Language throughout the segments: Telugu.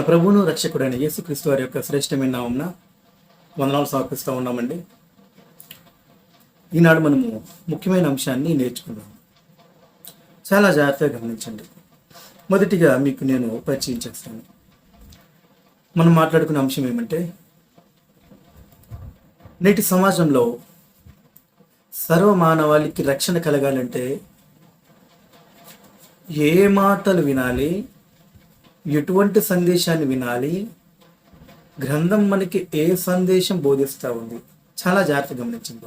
మన ప్రభువును రక్షకుడైన యేసుక్రీస్తు వారి యొక్క శ్రేష్టమైన నామంన వందనాలు సమర్పిస్తూ ఉన్నామండి. ఈనాడు మనము ముఖ్యమైన అంశాన్ని నేర్చుకున్నాం చాలా జాగ్రత్తగా గమనించండి. మొదటిగా మీకు నేను పరిచయం చేస్తాను. మనం మాట్లాడుకున్న అంశం ఏమంటే నేటి సమాజంలో సర్వమానవాళికి రక్షణ కలగాలంటే ఏ మాటలు వినాలి ఎటువంటి సందేశాన్ని వినాలి? గ్రంథం మనకి ఏ సందేశం బోధిస్తూ ఉంది? చాలా జాగ్రత్త గమనించింది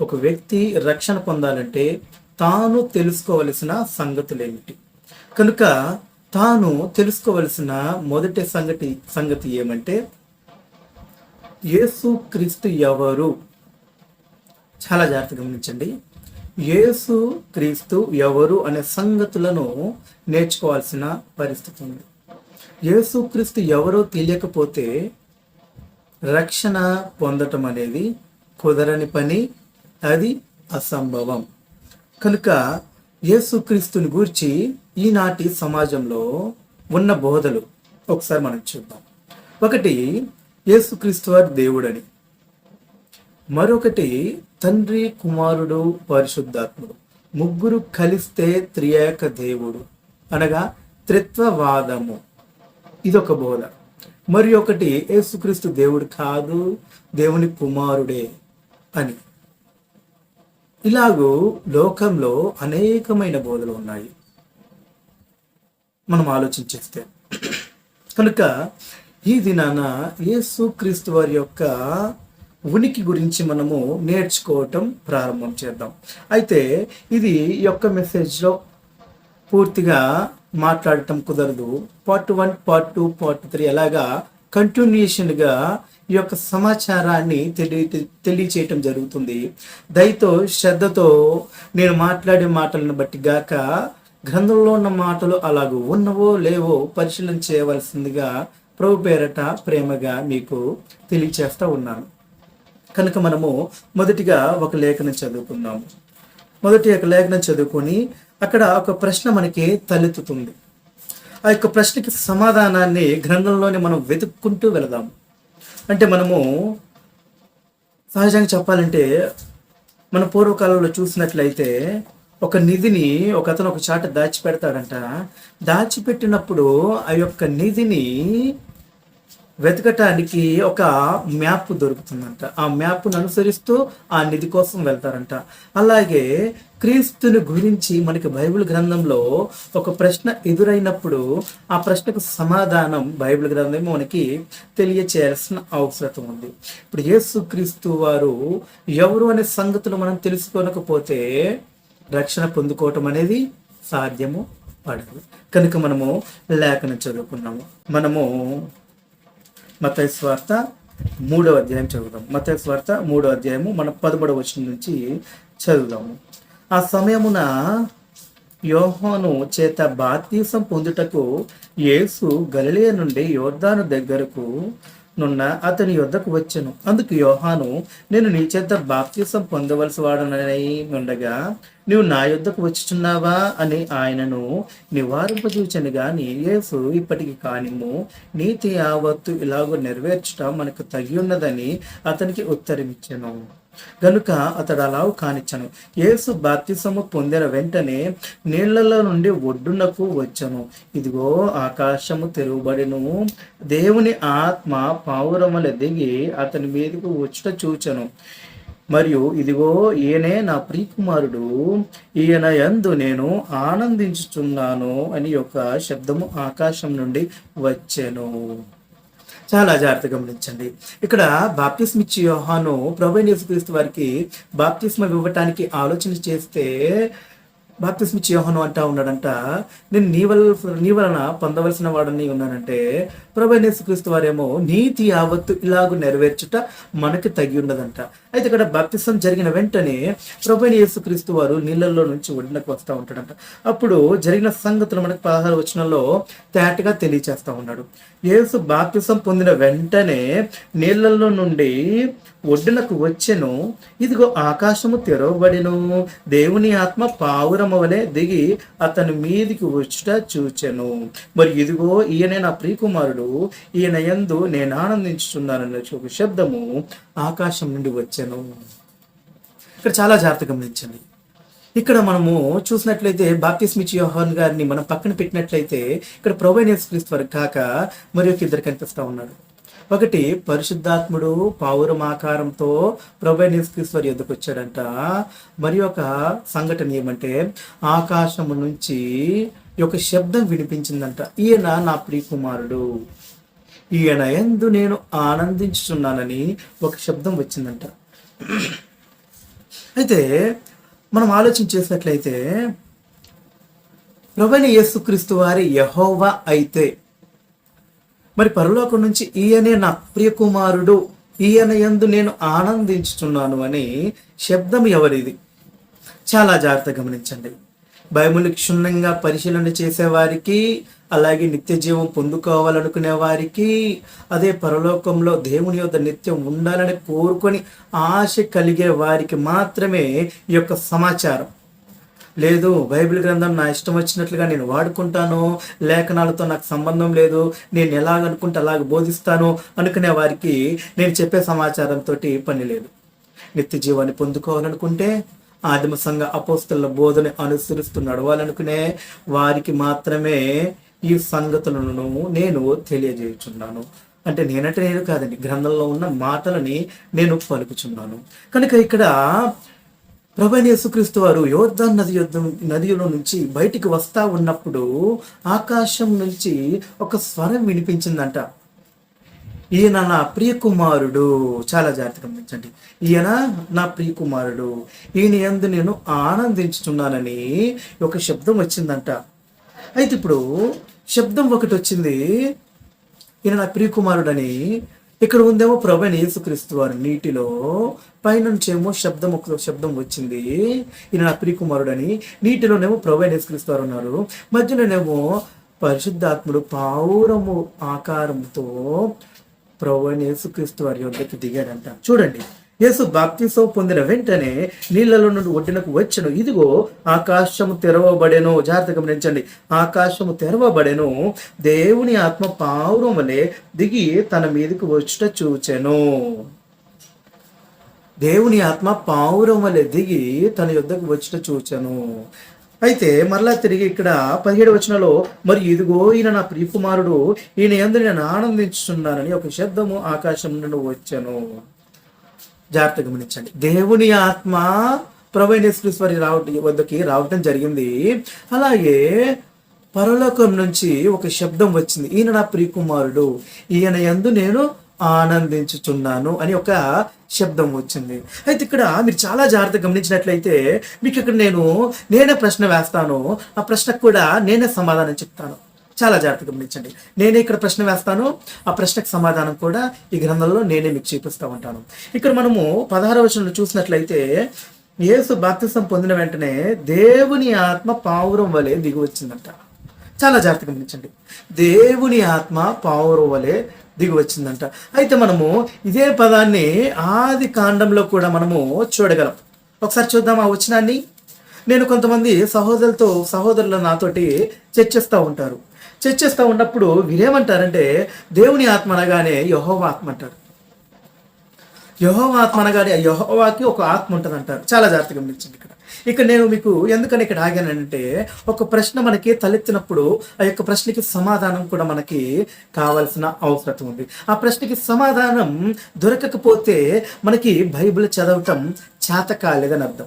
ఒక వ్యక్తి రక్షణ పొందాలంటే తాను తెలుసుకోవలసిన సంగతులు ఏమిటి కనుక తాను తెలుసుకోవలసిన మొదటి సంగతి సంగతి ఏమంటే యేసు క్రీస్తు ఎవరు? చాలా జాగ్రత్త గమనించండి. యేసు క్రీస్తు ఎవరు అనే సంగతులను నేర్చుకోవాల్సిన పరిస్థితి ఉంది. యేసుక్రీస్తు ఎవరో తెలియకపోతే రక్షణ పొందటం అనేది కుదరని పని అది అసంభవం. కనుక యేసుక్రీస్తుని గూర్చి ఈనాటి సమాజంలో ఉన్న బోధలు ఒకసారి మనం చూద్దాం. ఒకటి యేసుక్రీస్తు వారి దేవుడని. మరొకటి తండ్రి కుమారుడు పరిశుద్ధాత్ముడు. ముగ్గురు కలిస్తే త్రియేక దేవుడు అనగా త్రిత్వవాదము. ఇదొక బోధ. మరి ఒకటి యేసుక్రీస్తు దేవుడు కాదు దేవుని కుమారుడే అని. ఇలాగూ లోకంలో అనేకమైన బోధలు ఉన్నాయి. మనం ఆలోచించేస్తే. కనుక ఈ దినాన యేసుక్రీస్తు వారి యొక్క ఉనికి గురించి మనము నేర్చుకోవటం ప్రారంభం చేద్దాం. అయితే ఇది యొక్క మెసేజ్లో పూర్తిగా మాట్లాడటం కుదరదు. Part one part two part three అలాగా కంటిన్యూషన్గా ఈ యొక్క సమాచారాన్ని తెలియ తెలియచేయటం జరుగుతుంది. దయతో శ్రద్ధతో నేను మాట్లాడే మాటలను బట్టి గాక గ్రంథంలో ఉన్న మాటలు అలాగూ ఉన్నవో లేవో పరిశీలన చేయవలసిందిగా ప్రభు పేరట ప్రేమగా మీకు తెలియచేస్తూ ఉన్నాను. కనుక మనము మొదటిగా ఒక లేఖనం చదువుకుందాము. మొదటి ఒక లేఖనం చదువుకొని అక్కడ ఒక ప్రశ్న మనకి తలెత్తుతుంది. ఆ యొక్క ప్రశ్నకి సమాధానాన్ని గ్రంథంలోనే మనం వెతుక్కుంటూ వెళదాం. అంటే మనము సహజంగా చెప్పాలంటే మన పూర్వకాలంలో చూసినట్లయితే ఒక నిధిని ఒక అతను ఒక చాట దాచిపెడతాడంట. దాచిపెట్టినప్పుడు ఆ యొక్క నిధిని వెతకటానికి ఒక మ్యాప్ దొరుకుతుందంట. ఆ మ్యాప్ను అనుసరిస్తూ ఆ నిధి కోసం వెళ్తారంట. అలాగే క్రీస్తుని గురించి మనకి బైబిల్ గ్రంథంలో ఒక ప్రశ్న ఎదురైనప్పుడు ఆ ప్రశ్నకు సమాధానం బైబిల్ గ్రంథం మనకి తెలియచేయాల్సిన అవసరం ఉంది. ఇప్పుడు యేసు క్రీస్తు వారు ఎవరు అనే సంగతులు మనం తెలుసుకోనకపోతే రక్షణ పొందుకోవటం అనేది సాధ్యము పడదు. కనుక మనము లేఖను చదువుకున్నాము. మనము మత స్వార్త మూడవ అధ్యాయం చదువుదాం. మత స్వార్త మూడవ అధ్యాయము మన పదమూడవ వచ్చిన నుంచి చదువుదాము. ఆ సమయమున యోహోను చేత బాప్తీసం పొందుటకు యేసు గలలియ నుండి యోర్ధాను దగ్గరకు నున్న అతని యొద్దకు వచ్చెను. అందుకు యోహాను నేను నీ చేత బాప్తీసం పొందవలసి వాడనని ఉండగా నీవు నా యొద్దకు వచ్చుచున్నావా? అని ఆయనను నివారింపజూచను గాని యేసు ఇప్పటికి కానిము నీతి యావత్తు ఇలాగో నెరవేర్చడం మనకు తగి ఉన్నదని అతనికి ఉత్తరమిచ్చాను. గనుక అతడు అలావు కానిచ్చను. యేసు బాప్తిసము పొందిన వెంటనే నీళ్ళలో నుండి ఒడ్డునకు వచ్చను. ఇదిగో ఆకాశము తెరువబడిను. దేవుని ఆత్మ పావురముల దిగి అతని మీదకు వచ్చుట చూచను. మరియు ఇదిగో ఈయనే నా ప్రియకుమారుడు. ఈయన యందు నేను ఆనందించుచున్నాను అని యొక్క శబ్దము ఆకాశం నుండి వచ్చెను. చాలా జాగ్రత్త గమనించండి. ఇక్కడ బాప్తిస్మ ఇచ్చి యోహాను ప్రభు యేసుక్రీస్తు వారికి బాప్తిస్మ ఇవ్వటానికి ఆలోచన చేస్తే బాప్తిస్మ ఇచ్చి అంటా ఉన్నాడంట నేను నీ వల్ల నీ వలన పొందవలసిన వాడని ఉన్నానంటే ప్రభు క్రీస్తు వారేమో నీతి యావత్తు ఇలాగ నెరవేర్చుట మనకి తగి ఉన్నదంట. అయితే ఇక్కడ బాప్తిసం జరిగిన వెంటనే ప్రభు యేసుక్రీస్తు వారు నీళ్ళల్లో నుంచి ఒడినకు వస్తూ ఉంటాడంట. అప్పుడు జరిగిన సంగతులు మనకి పదహారు వచనంలో తేటగా తెలియచేస్తూ ఉన్నాడు. యేసు బాప్తిసం పొందిన వెంటనే నీళ్ళల్లో నుండి ఒడ్డునకు వచ్చెను. ఇదిగో ఆకాశము తెరవబడిను. దేవుని ఆత్మ పావురము వలె దిగి అతని మీదికి వచ్చుట చూచెను. మరి ఇదిగో ఈయన నా ప్రియకుమారుడు. ఈయన యందు నేను ఆనందించుచున్నానన్న ఒక శబ్దము ఆకాశం నుండి వచ్చెను. ఇక్కడ చాలా జాగ్రత్తగా గమనించండి. ఇక్కడ మనము చూసినట్లయితే బాప్తిస్మిచ్ యోహాన్ గారిని మనం పక్కన పెట్టినట్లయితే ఇక్కడ ప్రొవైనస్ క్రీస్తు వారికి కాక మరి ఒక ఇద్దరు కనిపిస్తా ఉన్నాడు ఒకటి పరిశుద్ధాత్ముడు పావురం ఆకారంతో ప్రొవైనస్ క్రీస్తు వచ్చాడంట. మరి ఒక సంఘటన ఏమంటే ఆకాశము నుంచి ఒక యొక్క శబ్దం వినిపించిందంట. ఈయన నా ప్రియకుమారుడు. ఈయన ఎందు నేను ఆనందించుతున్నానని ఒక శబ్దం వచ్చిందంట. అయితే మనం ఆలోచన చేసినట్లయితే ప్రభుని యేసుక్రీస్తు వారి యహోవా అయితే మరి పరలోకం నుంచి ఈయనే నా ప్రియకుమారుడు ఈయన యందు నేను ఆనందించుతున్నాను అని శబ్దం ఎవరిది? చాలా జాగ్రత్త గమనించండి. బైబిల్ క్షుణ్ణంగా పరిశీలన చేసేవారికి అలాగే నిత్య జీవం పొందుకోవాలనుకునే వారికి అదే పరలోకంలో దేవుని యొక్క నిత్యం ఉండాలని కోరుకొని ఆశ కలిగే వారికి మాత్రమే ఈ యొక్క సమాచారం. లేదు బైబిల్ గ్రంథం నా ఇష్టం వచ్చినట్లుగా నేను వాడుకుంటాను లేఖనాలతో నాకు సంబంధం లేదు నేను ఎలాగనుకుంటే అలాగ బోధిస్తాను అనుకునే వారికి నేను చెప్పే సమాచారంతో పని లేదు. నిత్య జీవాన్ని పొందుకోవాలనుకుంటే ఆదిమ సంఘ అపోస్తుల బోధన అనుసరిస్తూ నడవాలనుకునే వారికి మాత్రమే ఈ సంగతులను నేను తెలియజేయుచున్నాను. అంటే నేనంటే నేను కాదండి గ్రంథంలో ఉన్న మాటలని నేను పలుకుచున్నాను. కనుక ఇక్కడ ప్రభైన యేసుక్రీస్తు వారు యోర్ధాన్ నది యుద్ధం నదిలో నుంచి బయటికి వస్తా ఉన్నప్పుడు ఆకాశం నుంచి ఒక స్వరం వినిపించిందంట. ఈయన నా ప్రియ కుమారుడు చాలా జాగ్రత్తగా గమనించండి. ఈయన నా ప్రియ కుమారుడు ఈయన ఎందు నేను ఆనందించుతున్నానని ఒక శబ్దం వచ్చిందంట. అయితే ఇప్పుడు శబ్దం ఒకటి వచ్చింది. ఈయన నా ప్రియ కుమారుడని ఇక్కడ ఉందేమో ప్రభు యేసుక్రీస్తు వారు నీటిలో పైనుంచేమో శబ్దం ఒక శబ్దం వచ్చింది. ఈయన నా ప్రియకుమారుడని. నీటిలోనేమో ప్రభు నిస్కరిస్తారు అన్నారు మధ్యలోనేమో పరిశుద్ధాత్ముడు పావురము ఆకారంతో ప్రభు యేసుక్రీస్తు వారి యొక్కకి దిగాడంట. చూడండి. యేసు బాప్తిసం పొందిన వెంటనే నీళ్ళలో నుండి ఒడ్డునకు వచ్చను. ఇదిగో ఆకాశము తెరవబడెను. జాగ్రత్త గమనించండి. ఆకాశము తెరవబడెను. దేవుని ఆత్మ పావురం వలె దిగి తన మీదకి వచ్చుట చూచెను. దేవుని ఆత్మ పావురం వల్ల దిగి తన యుద్ధకు వచ్చిన చూచాను. అయితే మరలా తిరిగి ఇక్కడ పదిహేడు వచనలో మరి ఇదిగో ఈయన నా ప్రియకుమారుడు ఈయన ఎందు నేను ఆనందించుతున్నానని ఒక శబ్దము ఆకాశం నుండి వచ్చాను. జాగ్రత్త గమనించండి. దేవుని ఆత్మ ప్రవైనేశ్వరి రావటం వద్దకి రావటం జరిగింది. అలాగే పరలోకం నుంచి ఒక శబ్దం వచ్చింది. ఈయన నా ప్రియకుమారుడు ఈయన యందు నేను ఆనందించుచున్నాను అని ఒక శబ్దం వచ్చింది. అయితే ఇక్కడ మీరు చాలా జాగ్రత్తగా గమనించినట్లయితే మీకు ఇక్కడ నేను నేనే ప్రశ్న వేస్తాను. ఆ ప్రశ్నకు కూడా నేనే సమాధానం చెప్తాను. చాలా జాగ్రత్తగా గమనించండి. నేనే ఇక్కడ ప్రశ్న వేస్తాను. ఆ ప్రశ్నకు సమాధానం కూడా ఈ గ్రంథంలో నేనే మీకు చూపిస్తూ ఉంటాను. ఇక్కడ మనము పదహార వచనంలో చూసినట్లయితే యేసు బాప్తిసం పొందిన వెంటనే దేవుని ఆత్మ పావురం వలె దిగి వచ్చిందంట. చాలా జాగ్రత్తగా గమనించండి. దేవుని ఆత్మ పావురం వలె దిగి వచ్చిందంట అయితే మనము ఇదే పదాన్ని ఆది కాండంలో కూడా మనము చూడగలం. ఒకసారి చూద్దాం ఆ వచనాన్ని? నేను కొంతమంది సహోదరులతో సహోదరులు నాతోటి చర్చిస్తూ ఉంటారు. చర్చిస్తూ ఉన్నప్పుడు వీరేమంటారంటే దేవుని ఆత్మ అనగానే యహోవ ఆత్మ అంటారు. యహోవ ఆత్మ అనగానే యహోవాకి ఒక ఆత్మ ఉంటుంది అంటారు చాలా జాగ్రత్తగా గమనించండి ఇక్కడ. ఇక్కడ నేను మీకు ఎందుకని ఇక్కడ ఆగానంటే ఒక ప్రశ్న మనకి తలెత్తినప్పుడు ఆ యొక్క ప్రశ్నకి సమాధానం కూడా మనకి కావాల్సిన అవసరం ఉంది. ఆ ప్రశ్నకి సమాధానం దొరకకపోతే మనకి బైబిల్ చదవటం చేత కాలేదని అర్థం.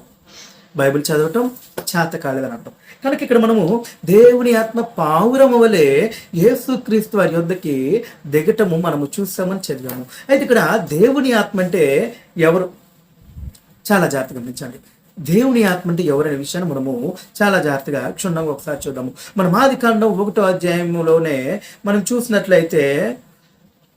బైబిల్ చదవటం చేత కాలేదని అర్థం. కనుక ఇక్కడ మనము దేవుని ఆత్మ పావురము వలె యేసుక్రీస్తు వారి యొద్దకి దిగటము మనము చూస్తామని చదివాము. అయితే ఇక్కడ దేవుని ఆత్మ అంటే ఎవరు? చాలా జాగ్రత్తగా గమనించండి. దేవుని ఆత్మ అంటే ఎవరనే విషయాన్ని మనము చాలా జాగ్రత్తగా క్షుణ్ణంగా ఒకసారి చూద్దాము. మనం ఆది కాండం ఒకటో అధ్యాయంలోనే మనం చూసినట్లయితే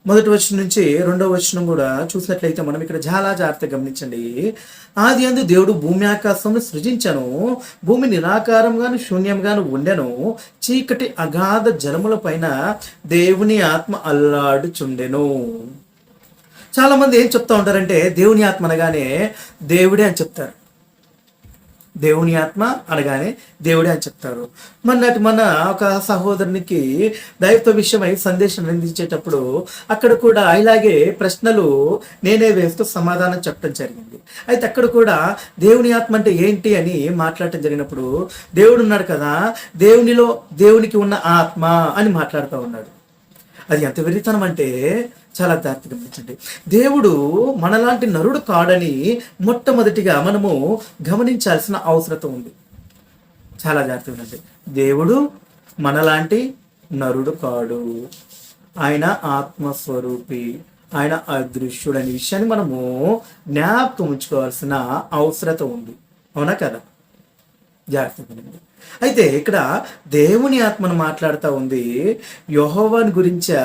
మొదటి వచనం నుంచి రెండవ వచనం కూడా చూసినట్లయితే మనం ఇక్కడ చాలా జాగ్రత్తగా గమనించండి. ఆది అందు దేవుడు భూమి ఆకాశంను సృజించను భూమి నిరాకారంగాను శూన్యంగాను ఉండెను చీకటి అగాధ జలముల పైన దేవుని ఆత్మ అల్లాడుచుండెను. చాలా మంది ఏం చెప్తా ఉంటారంటే దేవుని ఆత్మ అనగానే దేవుడే అని చెప్తారు. దేవుని ఆత్మ అనగానే దేవుడే అని చెప్తారు. మొన్నటి మన ఒక సహోదరునికి దైవత్వ విషయమై సందేశం అందించేటప్పుడు అక్కడ కూడా ఇలాగే ప్రశ్నలు నేనే వేస్తూ సమాధానం చెప్పడం జరిగింది. అయితే అక్కడ కూడా దేవుని ఆత్మ అంటే ఏంటి అని మాట్లాడటం జరిగినప్పుడు దేవుడు ఉన్నాడు కదా దేవునిలో దేవునికి ఉన్న ఆత్మ అని మాట్లాడుతూ ఉన్నాడు. అది ఎంత విరితనం అంటే చాలా జాగ్రత్తగా గమనించండి. దేవుడు మనలాంటి నరుడు కాడని మొట్టమొదటిగా మనము గమనించాల్సిన అవసరం ఉంది. చాలా జాగ్రత్త ఉండండి. దేవుడు మనలాంటి నరుడు కాడు. ఆయన ఆత్మస్వరూపి. ఆయన అదృశ్యుడు అనే విషయాన్ని మనము జ్ఞాపకం ఉంచుకోవాల్సిన అవసరత ఉంది. అవునా కదా? జాగ్రత్త ఉండండి. అయితే ఇక్కడ దేవుని ఆత్మను మాట్లాడుతూ ఉంది. యహోవాని గురించా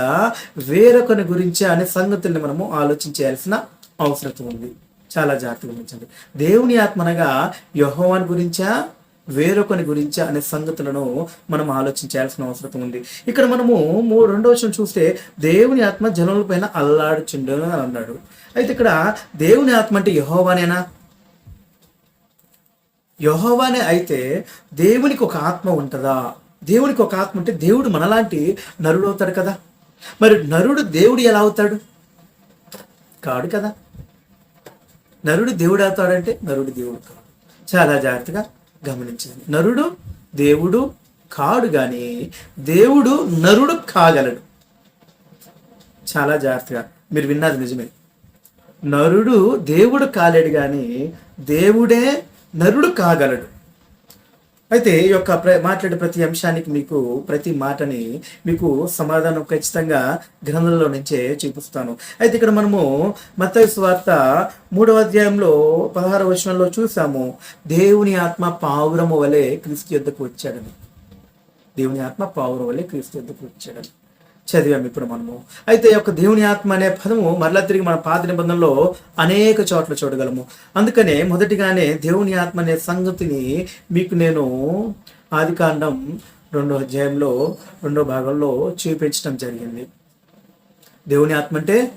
వేరొకని గురించా అనే సంగతుల్ని మనము ఆలోచించాల్సిన అవసరం ఉంది. చాలా జాగ్రత్తగా ఉంచండి దేవుని ఆత్మనగా యహోవాని గురించా వేరొకని గురించా అనే సంగతులను మనం ఆలోచించాల్సిన అవసరం ఉంది. ఇక్కడ మనము మూడు రెండో విషయం చూస్తే దేవుని ఆత్మ జనుల పైన అల్లాడుచుండు అని అన్నాడు. అయితే ఇక్కడ దేవుని ఆత్మ అంటే యహోవానేనా? యహోవానే అయితే దేవునికి ఒక ఆత్మ ఉంటుందా? దేవునికి ఒక ఆత్మ ఉంటే దేవుడు మనలాంటి నరుడు అవుతాడు కదా? మరి నరుడు దేవుడు ఎలా అవుతాడు? కాడు కదా. నరుడు దేవుడు అవుతాడంటే నరుడు దేవుడు కాడు. చాలా జాగ్రత్తగా గమనించింది నరుడు దేవుడు కాడు కానీ దేవుడు నరుడు కాగలడు. చాలా జాగ్రత్తగా. మీరు విన్నది నిజమే. నరుడు దేవుడు కాలేడు కానీ దేవుడే నరుడు కాగలడు. అయితే ఈ యొక్క ప్ర మాట్లాడే ప్రతి అంశానికి మీకు ప్రతి మాటని మీకు సమాధానం ఖచ్చితంగా గ్రంథంలో నుంచే చూపిస్తాను. అయితే ఇక్కడ మనము మత్తయి వార్త మూడవ అధ్యాయంలో పదహార వచనంలో చూసాము దేవుని ఆత్మ పావురము వలె క్రీస్తు యుద్ధకు వచ్చాడని. దేవుని ఆత్మ పావురం వలె క్రీస్తు యుద్ధకు వచ్చాడని. చదివాం ఇప్పుడు మనము. అయితే ఈ యొక్క దేవుని ఆత్మ అనే పదము మరలా తిరిగి మన పాత నిబంధనలో అనేక చోట్ల చూడగలము. అందుకనే మొదటిగానే దేవుని ఆత్మ అనే సంగతిని మీకు నేను ఆదికాండం రెండో అధ్యాయంలో రెండో భాగంలో చూపించడం జరిగింది. దేవుని ఆత్మ అంటే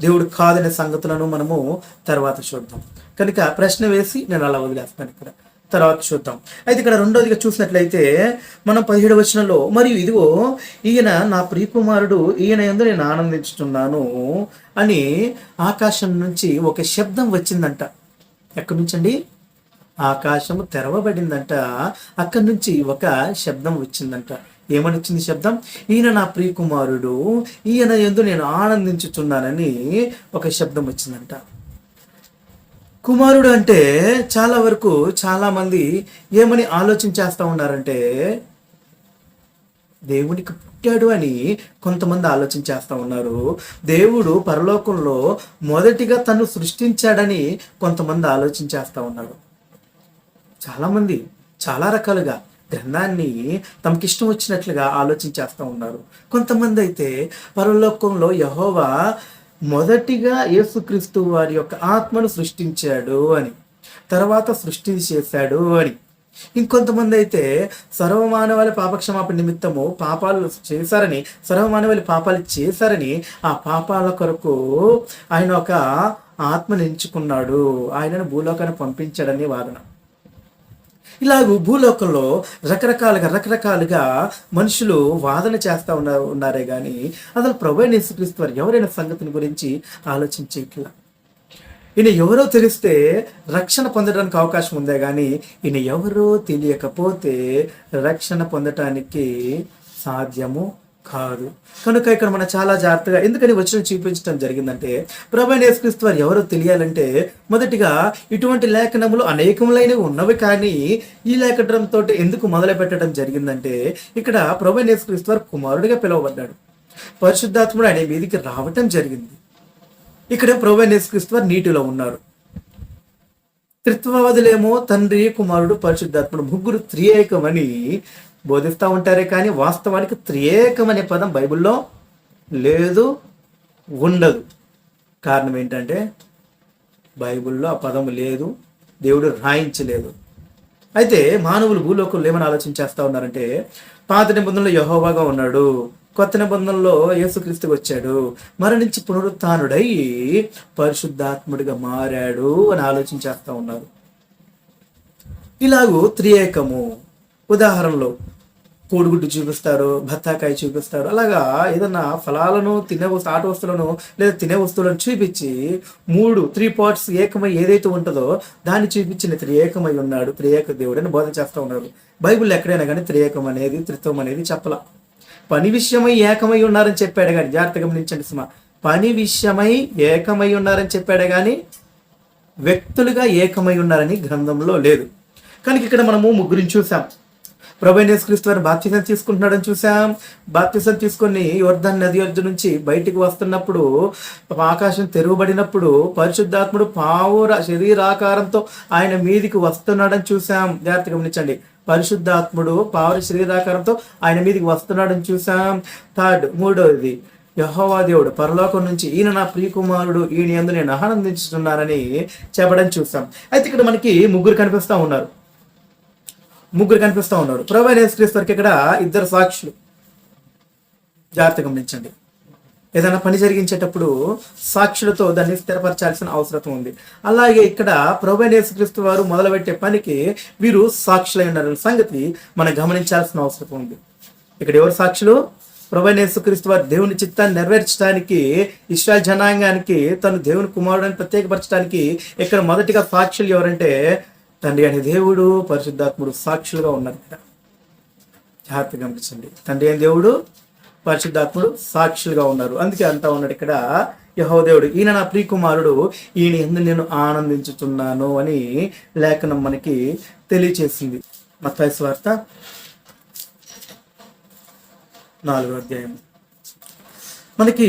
దేవుడు కాదనే సంగతులను మనము తర్వాత చూద్దాం. కనుక ప్రశ్న వేసి నేను అలా వదిలేస్తాను ఇక్కడ. తర్వాత చూద్దాం. అయితే ఇక్కడ రెండోదిగా చూసినట్లయితే మనం పదిహేడు వచనంలో మరియు ఇదిగో ఈయన నా ప్రియకుమారుడు ఈయన ఎందు నేను ఆనందించుతున్నాను అని ఆకాశం నుంచి ఒక శబ్దం వచ్చిందంట. ఎక్కడి నుంచండి? ఆకాశము తెరవబడిందంట. అక్కడి నుంచి ఒక శబ్దం వచ్చిందంట. ఏమని వచ్చింది శబ్దం? ఈయన నా ప్రియకుమారుడు ఈయన ఎందు నేను ఆనందించుతున్నానని ఒక శబ్దం వచ్చిందంట. కుమారుడు అంటే చాలా వరకు చాలా మంది ఏమని ఆలోచన చేస్తూ ఉన్నారంటే దేవునికి పుట్టాడు అని కొంతమంది ఆలోచన చేస్తూ ఉన్నారు. దేవుడు పరలోకంలో మొదటిగా తను సృష్టించాడని కొంతమంది ఆలోచన చేస్తూ ఉన్నారు. చాలామంది చాలా రకాలుగా గ్రంథాన్ని తమకిష్టం వచ్చినట్లుగా ఆలోచన చేస్తూ ఉన్నారు. కొంతమంది అయితే పరలోకంలో యహోవా మొదటిగా యేసుక్రీస్తు వారి యొక్క ఆత్మను సృష్టించాడు అని తర్వాత సృష్టి చేశాడు అని. ఇంకొంతమంది అయితే సర్వమానవాళి పాపక్షమాపణ నిమిత్తము పాపాలు చేశారని సర్వమానవాళి పాపాలు చేశారని ఆ పాపాల కొరకు ఆయన ఒక ఆత్మను ఎంచుకున్నాడు. ఆయనను భూలోకాన్ని పంపించాడని వాదన. ఇలాగ భూలోకంలో రకరకాలుగా రకరకాలుగా మనుషులు వాదన చేస్తూ ఉన్నారు ఉన్నారే కానీ అసలు ప్రభు యేసుక్రీస్తు వారు ఎవరైనా సంగతిని గురించి ఆలోచించేట్లా? ఈయన ఎవరో తెలిస్తే రక్షణ పొందడానికి అవకాశం ఉందే కానీ ఈయన ఎవరో తెలియకపోతే రక్షణ పొందటానికి సాధ్యము కాదు. కనుక ఇక్కడ మనం చాలా జాగ్రత్తగా ఎందుకని వచ్చిన చూపించడం జరిగిందంటే ప్రభు యేసుక్రీస్తు వారు ఎవరో తెలియాలంటే మొదటిగా ఇటువంటి లేఖనములు అనేకములైనవి ఉన్నవి కానీ ఈ లేఖనంతో ఎందుకు మొదలు పెట్టడం జరిగిందంటే ఇక్కడ ప్రభు యేసుక్రీస్తు వారు కుమారుడిగా పిలువబడ్డాడు. పరిశుద్ధాత్ముడు అనే మీదికి రావటం జరిగింది. ఇక్కడ ప్రభు యేసుక్రీస్తు వారు నీటిలో ఉన్నారు. త్రిత్వవాదులేమో తండ్రి కుమారుడు పరిశుద్ధాత్ముడు ముగ్గురు త్రియేకమని బోధిస్తూ ఉంటారే కానీ వాస్తవానికి త్రియేకం అనే పదం బైబిల్లో లేదు ఉండదు. కారణం ఏంటంటే బైబిల్లో ఆ పదం లేదు దేవుడు రాయించలేదు. అయితే మానవులు భూలోకంలో ఏమని ఆలోచన చేస్తూ ఉన్నారంటే పాత నిబంధనలో యహోవాగా ఉన్నాడు కొత్త నిబంధనలో యేసుక్రీస్తు వచ్చాడు మరణించి పునరుత్డై పరిశుద్ధాత్ముడిగా మారాడు అని ఆలోచన ఉన్నారు. ఇలాగూ త్రియేకము ఉదాహరణలో కోడిగుడ్డు చూపిస్తారు బత్తాకాయ చూపిస్తారు అలాగా ఏదన్నా ఫలాలను తినే వస్తు ఆట వస్తువులను లేదా తినే వస్తువులను చూపించి మూడు త్రీ పార్ట్స్ ఏకమై ఏదైతే ఉంటుందో దాన్ని చూపించిన త్రియేకమై ఉన్నాడు త్రియేక దేవుడు అని బోధన చేస్తూ ఉన్నారు. బైబిల్ ఎక్కడైనా కానీ త్రియేకం అనేది త్రిత్వం అనేది చెప్పల. పని విషయమై ఏకమై ఉన్నారని చెప్పాడు కానీ జాగ్రత్త గమనించండి సుమా. పని విషయమై ఏకమై ఉన్నారని చెప్పాడు కానీ వ్యక్తులుగా ఏకమై ఉన్నారని గ్రంథంలో లేదు. కనుక ఇక్కడ మనము ముగ్గురిని చూసాం. ప్రభు యేసుక్రీస్తు వారు బాప్తిసం తీసుకుంటున్నాడని చూసాం బాప్తిసం తీసుకొని యోర్ధన్ నది యొద్ద నుంచి బయటికి వస్తున్నప్పుడు ఆకాశం తెరువబడినప్పుడు పరిశుద్ధాత్ముడు పావుర శరీరాకారంతో ఆయన మీదికి వస్తున్నాడని చూసాం జాగ్రత్తగా గమనించండి. పరిశుద్ధాత్ముడు పావుర శరీరాకారంతో ఆయన మీదికి వస్తున్నాడని చూసాం థర్డ్ మూడవది యహోవా దేవుడు పరలోకం నుంచి ఈయన నా ప్రియకుమారుడు ఈయన ఎందు నేను ఆనందించుతున్నానని చెప్పడం చూసాం అయితే ఇక్కడ మనకి ముగ్గురు కనిపిస్తా ఉన్నారు. ముగ్గురు కనిపిస్తా ఉన్నారు. ప్రొవైడ్ యేసుక్రీస్తు వరకు ఇక్కడ ఇద్దరు సాక్షులు. జాగ్రత్త గమనించండి. ఏదైనా పని జరిగించేటప్పుడు సాక్షులతో దాన్ని స్థిరపరచాల్సిన అవసరం ఉంది. అలాగే ఇక్కడ ప్రభు యేసుక్రీస్తు వారు మొదలుపెట్టే పనికి వీరు సాక్షులై ఉన్నారు సంగతి మనం గమనించాల్సిన అవసరం ఉంది. ఇక్కడ ఎవరు సాక్షులు? ప్రభు యేసుక్రీస్తు వారు దేవుని చిత్తాన్ని నెరవేర్చడానికి ఇస్రాయల్ జనాంగానికి తను దేవుని కుమారుడని ప్రత్యేకపరచడానికి ఇక్కడ మొదటిగా సాక్షులు ఎవరంటే తండ్రి అనే దేవుడు పరిశుద్ధాత్ముడు సాక్షులుగా ఉన్నారు ఇక్కడ జాగ్రత్తగా గమనించండి. తండ్రి అనే దేవుడు పరిశుద్ధాత్ముడు సాక్షులుగా ఉన్నారు. అందుకే అంతా ఉన్నాడు ఇక్కడ యహోదేవుడు ఈయన నా ప్రియకుమారుడు ఈయన ఎందు నేను ఆనందించుతున్నాను అని లేఖనం మనకి తెలియచేసింది. మత్తాయి వార్త నాలుగో అధ్యాయం. మనకి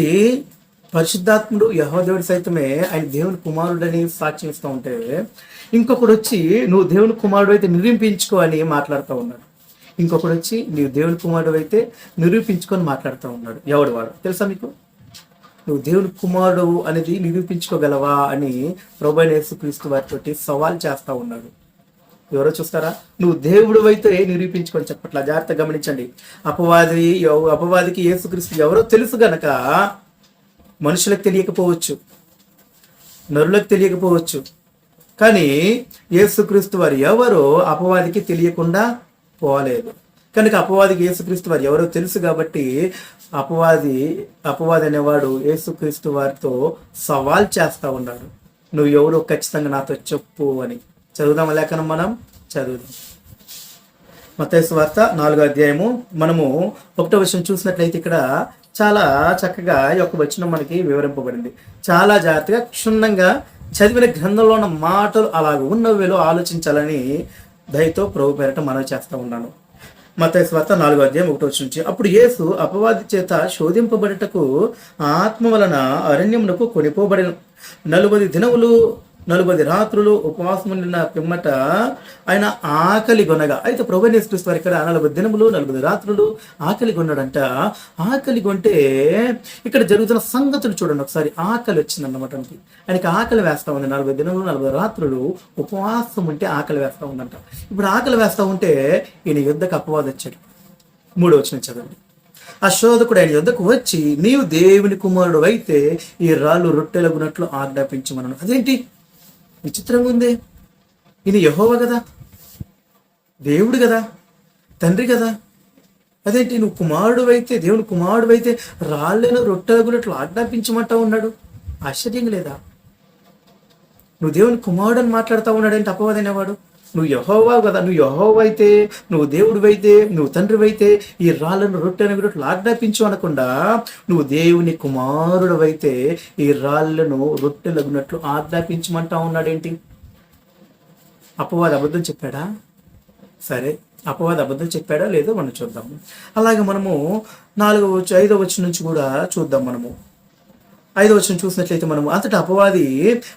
పరిశుద్ధాత్ముడు యహోదేవుడు సైతమే ఆయన దేవుని కుమారుడని సాక్ష్యం ఇస్తూ ఉంటే ఇంకొకడు వచ్చి నువ్వు దేవుని కుమారుడు అయితే నిరూపించుకో అని మాట్లాడుతూ ఉన్నాడు. ఇంకొకడు వచ్చి నీవు దేవుని కుమారుడు అయితే నిరూపించుకొని మాట్లాడుతూ ఉన్నాడు. ఎవడు వాడు? తెలుసా మీకు? నువ్వు దేవుని కుమారుడు అనేది నిరూపించుకోగలవా అని ప్రభు క్రీస్తు వారితోటి సవాల్ చేస్తూ ఉన్నాడు. ఎవరో చూస్తారా? నువ్వు దేవుడు అయితే నిరూపించుకొని చెప్పట్లా. జాగ్రత్త గమనించండి. అపవాది అపవాదికి యేసుక్రీస్తు ఎవరో తెలుసు గనక మనుషులకు తెలియకపోవచ్చు. నరులకు తెలియకపోవచ్చు. కానీ యేసుక్రీస్తు వారు ఎవరో అపవాదికి తెలియకుండా పోలేదు. కనుక అపవాదికి యేసుక్రీస్తు వారు ఎవరో తెలుసు కాబట్టి అపవాది అపవాది అనేవాడు యేసుక్రీస్తు వారితో సవాల్ చేస్తా ఉన్నాడు. నువ్వు ఎవరో ఖచ్చితంగా నాతో చెప్పు అని. చదువుదాం లేఖనం మనం? చదువుదాం. మతేసు వార్త నాలుగో అధ్యాయము. మనము ఒకటో విషయం చూసినట్లయితే ఇక్కడ చాలా చక్కగా ఈ యొక్క వచనం మనకి వివరింపబడింది. చాలా జాగ్రత్తగా క్షుణ్ణంగా చదివిన గ్రంథంలో ఉన్న మాటలు అలాగ ఉన్నవేలో ఆలోచించాలని దయతో ప్రభు పేరట మనవి చేస్తూ ఉన్నాను. మత స్వార్థ నాలుగో అధ్యాయం ఒకటో వచ్చి నుంచి అప్పుడు యేసు అపవాది చేత శోధింపబడటకు ఆత్మ వలన అరణ్యమునకు కొనిపోబడిన నలుగుది దినములు నలుబది రాత్రులు ఉపవాసం ఉండిన పిమ్మట ఆయన ఆకలి కొనగా. అయితే ప్రభు క్రీస్తు ఇక్కడ నలభై దినములు నలభై రాత్రులు ఆకలి కొన్నాడంట. ఆకలి కొంటే ఇక్కడ జరుగుతున్న సంగతులు చూడండి ఒకసారి. ఆకలి వచ్చిందన్నమాట ఆయనకి. ఆయనకి ఆకలి వేస్తా ఉంది. నలభై దినములు నలభై రాత్రులు ఉపవాసం ఉంటే ఆకలి వేస్తా ఉందంట. ఇప్పుడు ఆకలి వేస్తా ఉంటే ఈయన యుద్ధకు అపవాదం వచ్చాడు మూడో వచ్చిన చదవండి. ఆ శోధకుడు ఆయన యుద్ధకు వచ్చి నీవు దేవుని కుమారుడు అయితే ఈ రాళ్ళు రొట్టెలగునట్లు ఆజ్ఞాపించమన్నాను అదేంటి? విచిత్రంగా ఉంది. ఇది యహోవ కదా? దేవుడు కదా? తండ్రి కదా? అదేంటి నువ్వు కుమారుడు అయితే దేవుని కుమారుడు అయితే రాళ్ళను రొట్టెలగునట్లు ఆజ్ఞాపించమంటా ఉన్నాడు? ఆశ్చర్యం లేదా? నువ్వు దేవుని కుమారుడు అని మాట్లాడుతూ ఉన్నాడంటే అపవాది అనేవాడు నువ్వు యహోవా కదా నువ్వు యహోవా అయితే నువ్వు దేవుడు అయితే నువ్వు తండ్రి అయితే ఈ రాళ్ళను రొట్టెను రొట్టెలు ఆజ్ఞాపించు అనకుండా నువ్వు దేవుని కుమారుడు అయితే ఈ రాళ్ళను రొట్టెలగునట్లు ఆజ్ఞాపించమంటా ఉన్నాడేంటి? అపవాద అబద్ధం చెప్పాడా? సరే అపవాద అబద్ధం చెప్పాడా లేదో మనం చూద్దాము అలాగే మనము నాలుగో వచ్చి ఐదో వచ్చి నుంచి కూడా చూద్దాం మనము. ఐదో వచ్చిన చూసినట్లయితే మనము అంతటా అపవాది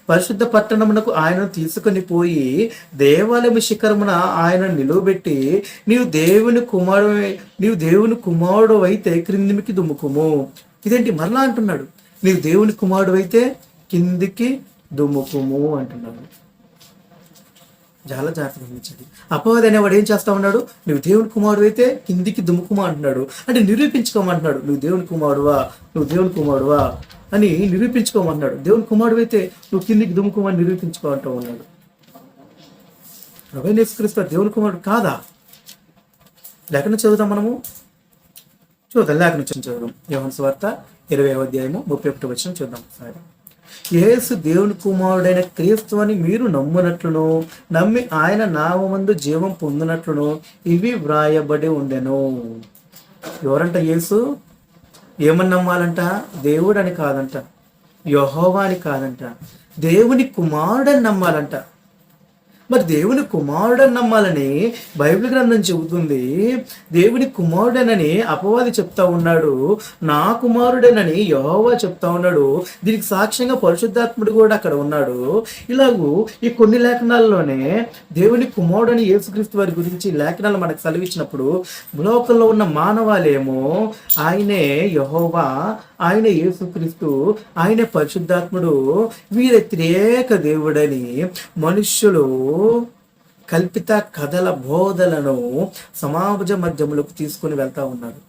పరిశుద్ధ పట్టణమునకు ఆయనను తీసుకొని పోయి దేవాలయం శిఖరమున ఆయన నిలువబెట్టి నీవు దేవుని కుమారుడు నీవు దేవుని కుమారుడు అయితే క్రిందికి దుమ్ముకుము. ఇదేంటి? మరలా అంటున్నాడు. నీవు దేవుని కుమారుడు అయితే కిందికి దుమ్ముకుము అంటున్నాడు. చాలా జాగ్రత్తగా గమనించండి. అపవాది అనేవాడు ఏం చేస్తా ఉన్నాడు? నువ్వు దేవుని కుమారుడు అయితే కిందికి దుమ్ముకుమా అంటున్నాడు అంటే నిరూపించుకోమంటున్నాడు. నువ్వు దేవుని కుమారుడువా నువ్వు దేవుని కుమారుడువా అని నిరూపించుకోమన్నాడు దేవుని కుమారుడు అయితే నువ్వు కిందికి దుమ్ముకుమని నిరూపించుకో అంటూ ఉన్నాడు. ప్రభు క్రీస్తు దేవుని కుమారుడు కాదా? లేఖను చదువుదాం మనము. చూద్దాం. లేఖను చదువుదాం. యోహన్ స్వార్త ఇరవై అధ్యాయము ముప్పై ఒకటి వచ్చిన చూద్దాం. ఒకసారి యేసు దేవుని కుమారుడైన క్రీస్తు అని మీరు నమ్మునట్లును నమ్మి ఆయన నామందు జీవం పొందినట్లును ఇవి వ్రాయబడి ఉండెను. ఎవరంట యేసు? ఏమని నమ్మాలంట? దేవుడని కాదంట. యహోవా అని కాదంట. దేవుని కుమారుడని నమ్మాలంట. మరి దేవుని కుమారుడని నమ్మాలని బైబిల్ గ్రంథం చెబుతుంది. దేవుని కుమారుడేనని అపవాది చెప్తా ఉన్నాడు. నా కుమారుడేనని యహోవా చెప్తా ఉన్నాడు. దీనికి సాక్ష్యంగా పరిశుద్ధాత్ముడు కూడా అక్కడ ఉన్నాడు. ఇలాగూ ఈ కొన్ని లేఖనాల్లోనే దేవుని కుమారుడని యేసుక్రీస్తు వారి గురించి లేఖనాలు మనకు సెలవిచ్చినప్పుడు లోకంలో ఉన్న మానవాళేమో ఆయనే యహోవా ఆయన యేసుక్రీస్తు ఆయనే పరిశుద్ధాత్ముడు వీరి వ్యతిరేక దేవుడని మనుష్యులు కల్పిత కథల బోధలను సమాజ మధ్యములకు తీసుకుని వెళ్తా ఉన్నారు.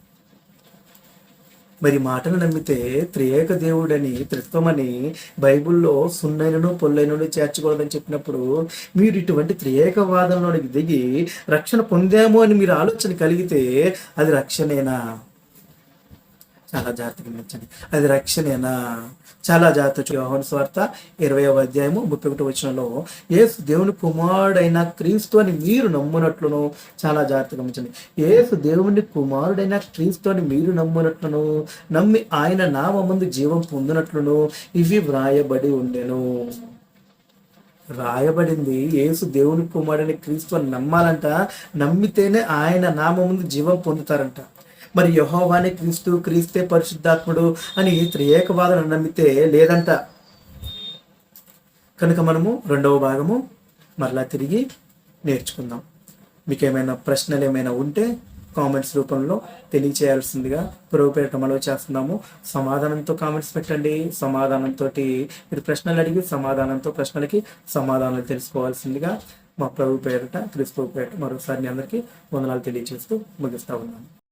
మరి మాటను నమ్మితే త్రియేక దేవుడని త్రిత్వమని బైబిల్లో సున్నైనను పొల్లైనను చేర్చకూడదని చెప్పినప్పుడు మీరు ఇటువంటి త్రియేక వాదంలోనికి దిగి రక్షణ పొందాము అని మీరు ఆలోచన కలిగితే అది రక్షణేనా? చాలా జాగ్రత్తగా గమనించండి అది రక్షణేనా? చాలా జాగ్రత్త యోహన్ స్వార్త ఇరవై అధ్యాయము ముప్పై ఒకటి వచ్చినలో ఏసు దేవుని కుమారుడైన క్రీస్తు అని మీరు నమ్మునట్లును చాలా జాగ్రత్తగా గమనించండి. ఏసు దేవుని కుమారుడైన క్రీస్తు అని మీరు నమ్మునట్లును నమ్మి ఆయన నామ ముందు జీవం పొందినట్లును ఇవి వ్రాయబడి ఉండెను. రాయబడింది యేసు దేవుని కుమారుడని క్రీస్తు అని నమ్మాలంట నమ్మితేనే ఆయన నామ ముందు జీవం పొందుతారంట. మరి యహోవాని క్రీస్తు క్రీస్తే పరిశుద్ధాత్ముడు అని త్రియేకవాదన నమ్మితే లేదంట. కనుక మనము రెండవ భాగము మరలా తిరిగి నేర్చుకుందాం. మీకు ఏమైనా ప్రశ్నలు ఏమైనా ఉంటే కామెంట్స్ రూపంలో తెలియచేయాల్సిందిగా పురోపేట మనవి చేస్తున్నాము. సమాధానంతో కామెంట్స్ పెట్టండి. సమాధానంతో మీరు ప్రశ్నలు అడిగి సమాధానంతో ప్రశ్నలకి సమాధానాలు తెలుసుకోవాల్సిందిగా మా ప్రభు క్రిస్ క్రీస్తు పేరట మరోసారి అందరికీ వందనాలు తెలియజేస్తూ ముగిస్తూ ఉన్నాను.